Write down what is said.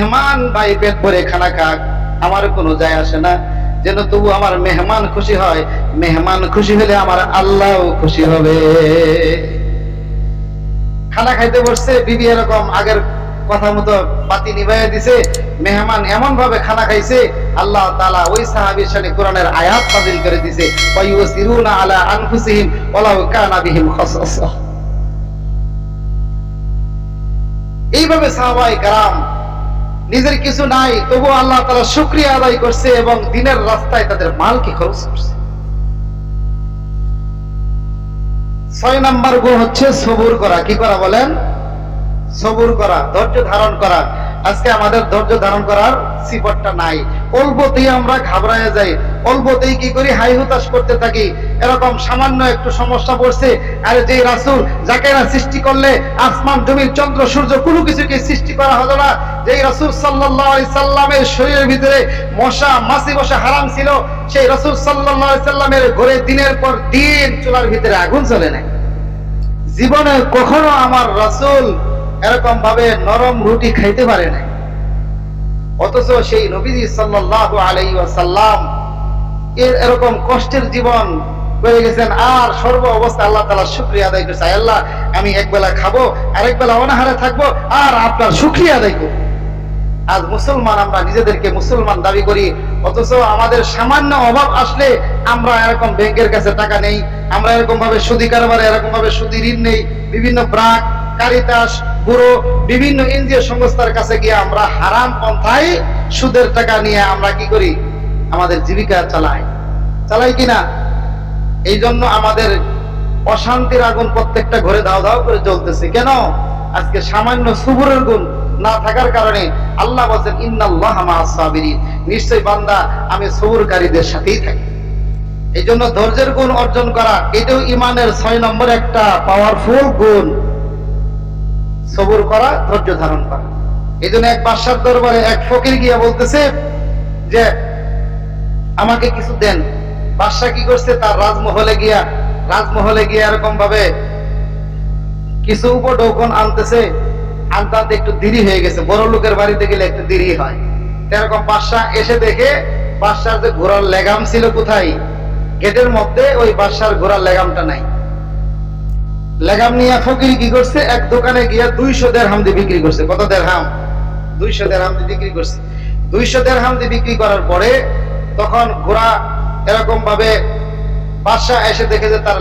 মেহমান ভাই পেট ভরে খানা খাক, আমার কোনো যায় আসে না। যেন তবু আমার মেহমান খুশি হয়, মেহমান খুশি হলে আমার আল্লাহও খুশি হবে। খানা খাইতে বসছে, বিবি এরকম আগের কথা মতো বাতি নিভাইয়া দিছে, মেহমান এমন ভাবে খানা খাইছে, আল্লাহ তাআলা ওই সাহাবীর সাথে কোরআনের আয়াত নাযিল করে দিছে আলা আনফুসিহিম, ওয়ালাউ কানা বিহিম এইভাবে সাহাবাই কারাম নিজের কিছু নাই তবু আল্লাহ তাআলা শুকরিয়া আদায় করছে এবং দিনের রাস্তায় তাদের মালকে খরচ করছে। ছয় নাম্বার গুণ হচ্ছে সবুর করা। কি করা বলেন? সবুর করা, ধৈর্য ধারণ করা। আজকে আমাদের ধৈর্য ধারণ করার সিপটটা নাই। অল্পতেই আমরা ঘাবড়ায় যাই। অল্পতেই কি করি? হাই হুতাশ করতে থাকি। এরকম সামান্য একটু সমস্যা পড়ছে। আর যে রাসূল, যাকে সৃষ্টি করলে আসমান জমির চন্দ্র, সূর্য কোনো কিছুকে সৃষ্টি করা হলো না। রাসূল সাল্লামের শরীরের ভিতরে মশা, মাছি বসা হারাম ছিল, সেই রাসূল সাল্লামের ঘরে দিনের পর দিন চুলার ভিতরে আগুন চলে জীবনে কখনো আমার রাসূল এরকম ভাবে নরম রুটি খাইতে পারে নাই। অথচ সেই নবীজি সাল্লাল্লাহু আলাইহি ওয়াসাল্লাম এর এরকম কষ্টের জীবন করে গেছেন। আর সর্ব অবস্থা আল্লাহ তাআলা শুকরিয়া আদায় করছে। আল্লাহ, আমি একবেলা খাব, আরেক বেলা অনাহারে থাকব, আর আপনার শুকরিয়া আদায় করব। আজ মুসলমান আমরা নিজেদেরকে মুসলমান দাবি করি, অথচ আমাদের সামান্য অভাব আসলে আমরা এরকম ব্যাংকের কাছে টাকা নেই, আমরা এরকম ভাবে সুদি কারবারে এরকম ভাবে সুদি ঋণ নেই, বিভিন্ন ব্রাক, কারিতাস, বুড়ো, বিভিন্ন এনজিও সংস্থার কাছে গিয়ে আমরা হারাম পন্থায় সুদের টাকা নিয়ে আমরা কি করি? আমাদের জীবিকা চালাই। চালাই কিনা? এই জন্য আমাদের অশান্তির আগুন প্রত্যেকটা ঘরে দাও দাও করে জ্বলতেছে। কেন? আজকে সামান্য সুবুরের গুণ না থাকার কারণে আল্লাহ বলছেন, ইন্নাল্লাহ মাআস নিশ্চয় বান্দা, আমি সবুরকারীদের সাথেই থাকি। এই জন্য ধৈর্যের গুণ অর্জন করা, এটাও ইমানের ছয় নম্বর একটা পাওয়ারফুল গুণ। সবুর করা, ধৈর্য ধারণ করা। এই জন্য এক বাদশার দরবারে এক ফকির গিয়া বলতেছে যে, আমাকে কিছু দেন। বাদশাহ কি করছে? তার রাজমহলে গিয়া রাজমহলে গিয়া এরকম ভাবে কিছু উপঢৌকন আনতেছে। আনতে একটু দেরি হয়ে গেছে। বড় লোকের বাড়িতে গেলে একটু দেরি হয়। এরকম বাদশাহ এসে দেখে বাদশার যে ঘোড়ার লেগাম ছিল কোথায়? গেটের মধ্যে ওই বাদশার ঘোড়ার লেগামটা নাই। লেগাম নিয়ে ফকির কি করছে? এক দোকানে গিয়া দুইশো দেড়হাম দিয়ে বিক্রি করছে। কত দেড়হাম? দুইশো দেড়হাম দিয়ে বিক্রি করছে। দুইশো দেড়হাম দিয়ে বিক্রি করার পরে তখন ঘোড়া এরকম ভাবে বাদশাহ এসে দেখে যে তার